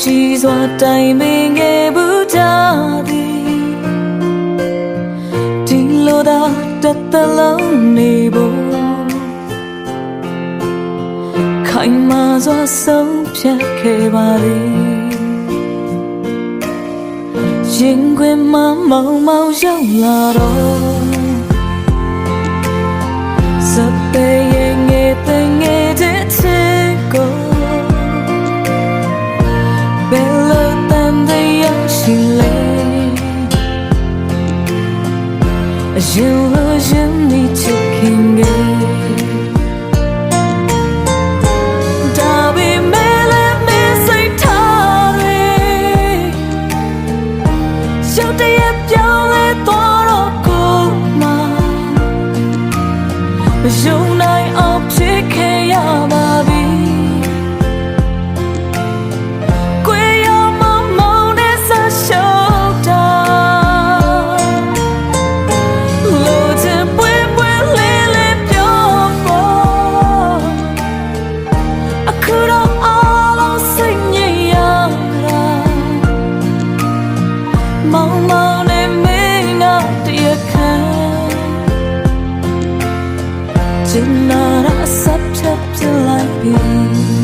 ယုံကြည်စွာတိုင်ပင်ခဲ့ဘူးကြသည်ဒီလိုသာတစ်သလုံးနေဖို့ခိုင်မာစွာဆုံးဖြတ်ခဲ့ပါလေရင်ခွင်မှမောင်မောင်ရောက်လာတော့စပယ်ရဲ့ငယ် အရင်လိုရင်ဒီချစ်ခင်ခဲ့ဒါပေမဲ့လည်းမင်းစိတ်ထားတွေရုတ်တရက်ပြောင်းလဲသွားတော့ကိုမှမယုံနိုင် ကျင်နာရစပ်